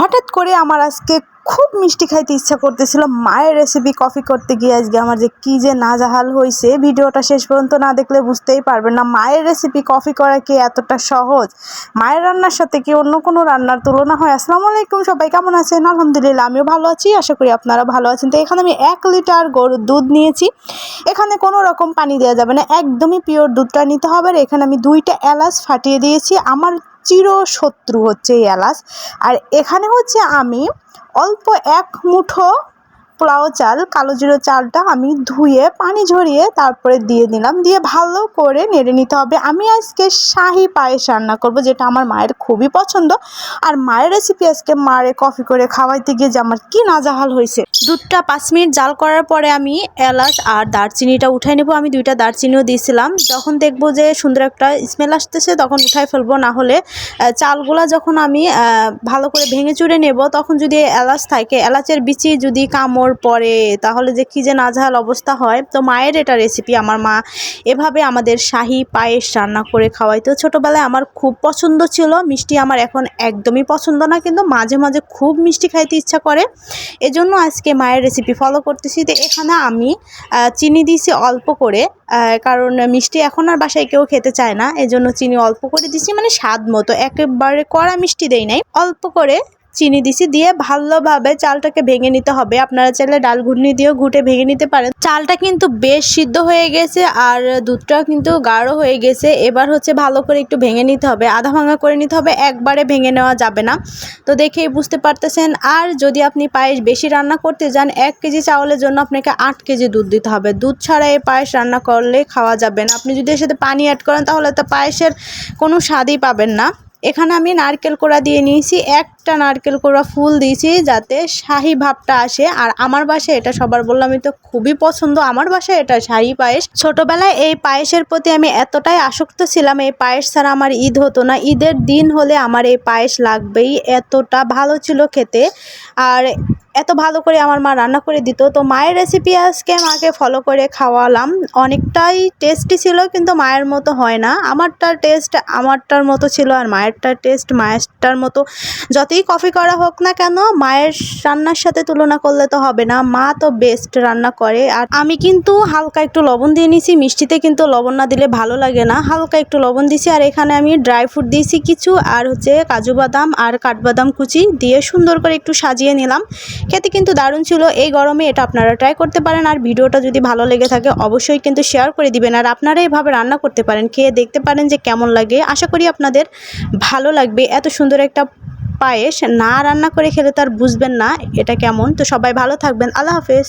হঠাৎ করে আমার আজকে খুব মিষ্টি খাইতে ইচ্ছা করতেছিল। মায়ের রেসিপি কফি করতে গিয়ে আজকে আমার যে কী যে নাজাহাল হয়েছে ভিডিওটা শেষ পর্যন্ত না দেখলে বুঝতেই পারবেন না। মায়ের রেসিপি কফি করা কি এতটা সহজ? মায়ের রান্নার সাথে কি অন্য কোনো রান্নার তুলনা হয়? আসসালামু আলাইকুম, সবাই কেমন আছেন? আলহামদুলিল্লাহ, আমিও ভালো আছি, আশা করি আপনারা ভালো আছেন। তো এখানে আমি এক লিটার গরুর দুধ নিয়েছি। এখানে কোনো রকম পানি দেওয়া যাবে না, একদমই পিওর দুধটা নিতে হবে। আর এখানে আমি দুইটা এলাচ ফাটিয়ে দিয়েছি। আমার চির শত্রু হচ্ছে এই এলাচ। আর এখানে হচ্ছে আমি অল্প এক মুঠো পোলাও চাল, কালো জিরো চালটা আমি ধুয়ে, পানি ঝরিয়ে তারপরে দিয়ে দিলাম। দিয়ে ভালো করে নেড়ে নিতে হবে। আমি আজকে শাহি পায়েস রান্না করব, যেটা আমার মায়ের খুবই পছন্দ। আর মায়ের রেসিপি আজকে মারে কফি করে খাওয়াইতে গিয়ে যে আমার কী নাজাহাল হয়েছে। দুধটা পাঁচ মিনিট জাল করার পরে আমি এলাচ আর দারচিনিটা উঠাই নেব। আমি দুইটা দারচিনিও দিয়েছিলাম। যখন দেখব যে সুন্দর একটা স্মেল আসতেছে, তখন উঠাই ফেলব। না হলে চালগুলা যখন আমি ভালো করে ভেঙে চুড়ে নেব, তখন যদি এলাচ থাকে, এলাচের বিচি যদি কামড় পড়ে তাহলে যে কী যে নাজেহাল অবস্থা হয়। তো মায়ের এটা রেসিপি আমার মা এভাবে আমাদের শাহি পায়েস রান্না করে খাওয়াইতো। ছোটোবেলায় আমার খুব পছন্দ ছিল, মিষ্টি আমার এখন একদমই পছন্দ না, কিন্তু মাঝে মাঝে খুব মিষ্টি খাইতে ইচ্ছা করে। এজন্য আজকে মায়ের রেসিপি ফলো করতেছি তো এখানে আমি চিনি দিয়েছি অল্প করে কারণ মিষ্টি এখন আর বাসায় কেউ খেতে চায় না, এজন্য চিনি অল্প করে দিছি মানে স্বাদ মতো। একেবারে কড়া মিষ্টি দেই নাই, অল্প করে চিনি দিছি, দিয়ে ভালোভাবে চালটাকে ভেঙে নিতে হবে। আপনারা চাইলে ডাল ঘুটনি দিয়েও ঘুটে ভেঙে নিতে পারেন। চালটা কিন্তু বেশ সিদ্ধ হয়ে গেছে আর দুধটাও কিন্তু গাঢ় হয়ে গেছে। এবার হচ্ছে ভালো করে একটু ভেঙে নিতে হবে। আধা ভাঙা করে নিতে হবে, একবারে ভেঙে নেওয়া যাবে না। তো দেখেই বুঝতে পারতেছেন। আর যদি আপনি পায়েস বেশি রান্না করতে যান, এক কেজি চাউলের জন্য আপনাকে আট কেজি দুধ দিতে হবে। দুধ ছাড়া এই পায়েস রান্না করলে খাওয়া যাবে না। আপনি যদি এর সাথে পানি অ্যাড করেন, তাহলে তো পায়েসের কোনো স্বাদই পাবেন না। এখানে আমি নারকেল কোড়া দিয়ে নিয়েছি। একটা নারকেল কোড়া ফুল দিয়েছি যাতে শাহি ভাবটা আসে। আর আমার বাসায় এটা সবার বললামই তো খুবই পছন্দ। আমার বাসায় এটা শাহি পায়েস। ছোটবেলায় এই পায়েসের প্রতি আমি এতটাই আসক্ত ছিলাম, এই পায়েস ছাড়া আমার ঈদ হতো না। ঈদের দিন হলে আমার এই পায়েস লাগবেই। এতটা ভালো ছিল খেতে। আর এত ভালো করে আমার মা রান্না করে দিত। তো মায়ের রেসিপি আজকে মাকে ফলো করে খাওয়ালাম। অনেকটাই টেস্টি ছিল, কিন্তু মায়ের মতো হয় না। আমারটার টেস্ট আমারটার মতো ছিল আর মায়েরটার টেস্ট মায়েরটার মতো। যতই কফি করা হোক না কেন, মায়ের রান্নার সাথে তুলনা করলে তো হবে না। মা তো বেস্ট রান্না করে। আর আমি কিন্তু হালকা একটু লবণ দিয়ে নিছি। মিষ্টিতে কিন্তু লবণ না দিলে ভালো লাগে না। হালকা একটু লবণ দিছি আর এখানে আমি ড্রাই ফ্রুট দিয়েছি কিছু আর হচ্ছে কাজু বাদাম আর কাঠবাদাম কুচি দিয়ে সুন্দর করে একটু সাজিয়ে নিলাম। খেতে কিন্তু দারুণ ছিল। এই গরমে এটা আপনারা ট্রাই করতে পারেন। আর ভিডিওটা যদি ভালো লেগে থাকে অবশ্যই কিন্তু শেয়ার করে দিবেন। আর আপনারা এভাবে রান্না করতে পারেন। খেয়ে দেখতে পারেন যে কেমন লাগে। আশা করি আপনাদের ভালো লাগবে। এত সুন্দর একটা পায়েস না রান্না করে খেলে তার বুঝবেন না, এটা কেমন? তো সবাই ভালো থাকবেন, আল্লাহ হাফেজ।